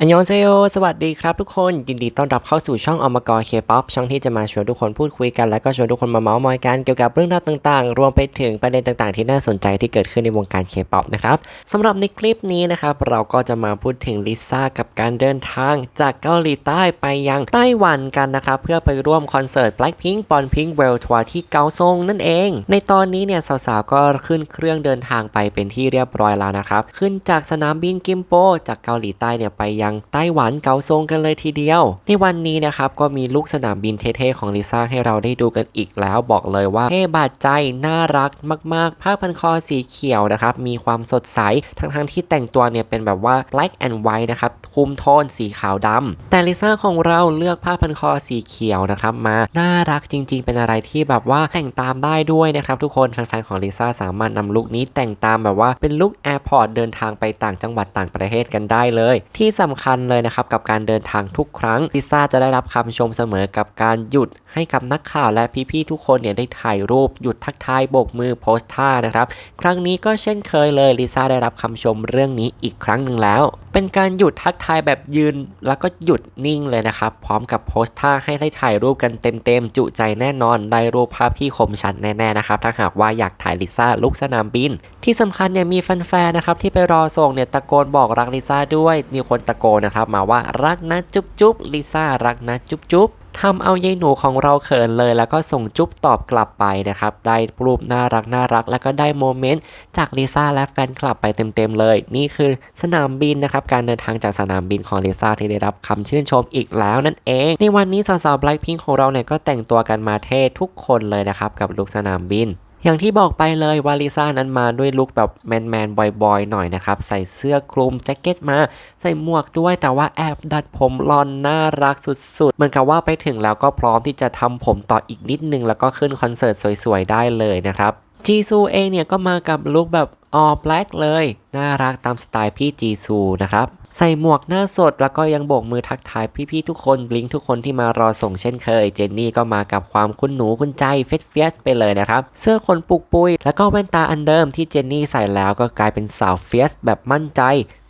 อันยองเซโยสวัสดีครับทุกคน ยินดีต้อนรับเข้าสู่ช่องอมกรเคป๊อปช่องที่จะมาชวนทุกคนพูดคุยกันและก็ชวนทุกคนมาเมาส์มอยกันเกี่ยวกับเรื่องราวต่างๆ รวมไปถึงประเด็นต่างๆ ที่น่าสนใจที่เกิดขึ้นในวงการเคป๊อปนะครับสำหรับในคลิปนี้นะครับเราก็จะมาพูดถึงลิซ่ากับการเดินทาง จากเกาหลีใต้ไปยังไต้หวันกันนะครับเพื่อไปร่วมคอนเสิร์ต Blackpink b o n Pink World Tour ที่เกาซงนั่นเอง ในตอนนี้เนี่ยสาวๆก็ขึ้นเครื่องเดินทางไปเป็นที่เรียบร้อยแล้วนะครับขึ้นจากสนามบินกิมโป จากเกาหลีใต้เนี่ยไปยังไต้หวันเกาซงกันเลยทีเดียว ในวันนี้นะครับก็มีลูกสนามบินเท่ๆของลิซ่าให้เราได้ดูกันอีกแล้วบอกเลยว่าเท่บาดใจน่ารักมากๆผ้าพันคอสีเขียวนะครับมีความสดใสทั้งๆที่แต่งตัวเนี่ยเป็นแบบว่า black and white นะครับคุมโทนสีขาวดำแต่ลิซ่าของเราเลือกผ้าพันคอสีเขียวนะครับมาน่ารักจริง ๆ เป็นอะไรที่แบบว่าแต่งตามได้ด้วยนะครับทุกคนแฟนๆของลิซ่าสามารถนำลุคนี้แต่งตามแบบว่าเป็นลุคแอร์พอร์ตเดินทางไปต่างจังหวัดต่างประเทศกันได้เลย ที่สำคัญเลยนะครับกับการเดินทางทุกครั้งลิซ่าจะได้รับคำชมเสมอกับการหยุดให้กับนักข่าวและพี่ๆทุกคนเนี่ยได้ถ่ายรูปหยุดทักทายโบกมือโพสท่านะครับครั้งนี้ก็เช่นเคยเลยลิซ่าได้รับคำชมเรื่องนี้อีกครั้งหนึ่งแล้ว เป็นการหยุดทักทายแบบยืน แล้วก็หยุดนิ่งเลยนะครับพร้อมกับโพสท่าให้ได้ถ่ายรูปกันเต็มๆจุใจแน่นอนได้รูปภาพที่คมชัดแน่ๆนะครับถ้าหากว่าอยากถ่ายลิซ่าลุกสนามบิน ที่สำคัญเนี่ยมีแฟนๆนะครับที่ไปรอส่งเนี่ยตะโกนบอกรักลิซ่าด้วยมีคนตะโกนนะครับมาว่ารักนะจุ๊บจุ๊บลิซ่ารักนะจุ๊บจุ๊บทำเอายายหนูของเราเขินเลยแล้วก็ส่งจุ๊บตอบกลับไปนะครับ ได้รูปน่ารักน่ารัก แล้วก็ได้โมเมนต์จากลิซ่าและแฟนคลับไปเต็มๆเลย นี่คือสนามบินนะครับ การเดินทางจากสนามบินของลิซ่าที่ได้รับคำชื่นชมอีกแล้วนั่นเอง ในวันนี้สาวๆ Blackpink ของเราเนี่ยก็แต่งตัวกันมาเท่ทุกคนเลยนะครับกับลุคสนามบิน อย่างที่บอกไปเลยวาลิซ่านั้นมาด้วยลุคแบบแมนแมนบอยๆหน่อยนะครับ ใส่เสื้อคลุมแจ็คเก็ตมา ใส่หมวกด้วยแต่ว่าแอบดัดผมลอนน่ารักสุดๆ เหมือนกับว่าไปถึงแล้วก็พร้อมที่จะทำผมต่ออีกนิดนึง แล้วก็ขึ้นคอนเสิร์ตสวยๆ ได้เลยนะครับจีซูเองเนี่ยก็มากับลุคแบบ all black เลย น่ารักตามสไตล์พี่จีซูนะครับ ใส่หมวกหน้าสดแล้วก็ยังโบกมือทักทายพี่ๆทุกคนบลิงทุกคนที่มารอส่งเช่นเคย เจนนี่ก็มากับความคุ้นหนูคุ้นใจเฟสเฟียสไปเลยนะครับ เสื้อขนปุกปุย แล้วก็แว่นตาอันเดิมที่เจนนี่ใส่แล้วก็กลายเป็นสาวเฟียสแบบมั่นใจ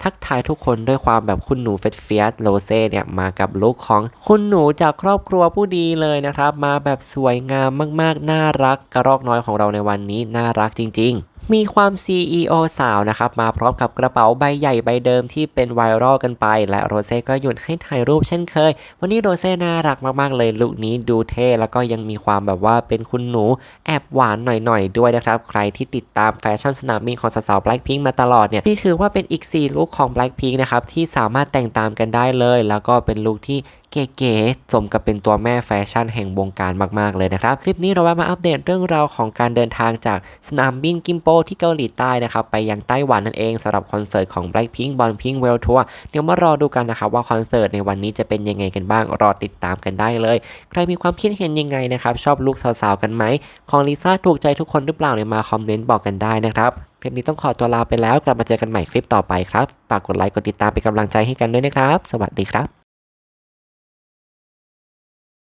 ทักทายทุกคนด้วยความแบบคุณหนูเฟสเฟียสโรเซ่เนี่ยมากับลุคของคุณหนูจากครอบครัวผู้ดีเลยนะครับ มาแบบสวยงามมากๆน่ารักกระรอกน้อยของเราในวันนี้น่ารักจริง ๆ มีความ CEO สาวนะครับ มาพร้อมกับกระเป๋าใบใหญ่ใบเดิมที่เป็นไวรัลกันไป และโรเซ่ก็หยุดให้ถ่ายรูปเช่นเคย วันนี้โรเซ่น่ารักมากๆเลยลุคนี้ดูเท่แล้วก็ยังมีความแบบว่าเป็นคุณหนูแอบหวานหน่อยๆ ด้วยนะครับ ใครที่ติดตามแฟชั่นสนามบินของสาวๆ Blackpink มาตลอดเนี่ยนี่ถือว่าเป็นอีก 4 ลุคของ Blackpink นะครับที่สามารถแต่งตามกันได้เลย แล้วก็เป็นลุคที่เก๋ๆสมกับเป็นตัวแม่แฟชั่นแห่งวงการมากๆเลยนะครับ คลิปนี้เราแวะมาอัปเดตเรื่องราวของการเดินทางจากสนามบินกิมโปที่เกาหลีใต้นะครับไปยังไต้หวันนั่นเองสำหรับคอนเสิร์ตของ Blackpink b o n Pink World Tour เดี๋ยวมารอดูกันนะครับว่าคอนเสิร์ตในวันนี้จะเป็นยังไงกันบ้างรอติดตามกันได้เลย ใครมีความคิดเห็นยังไงนะครับชอบลูกสาวๆกันไหมของลิซ่าถูกใจทุกคนหรือเปล่าเนี่ยมาคอมเมนต์บอกกันได้นะครับคลิปนี้ต้องขอตัวลาไปแล้วกลับมาเจอกันใหม่คลิปต่อไปครับฝากกดไลค์กดติดตามเป็นกำลังใจให้กันด้วยนะครับ สวัสดีครับ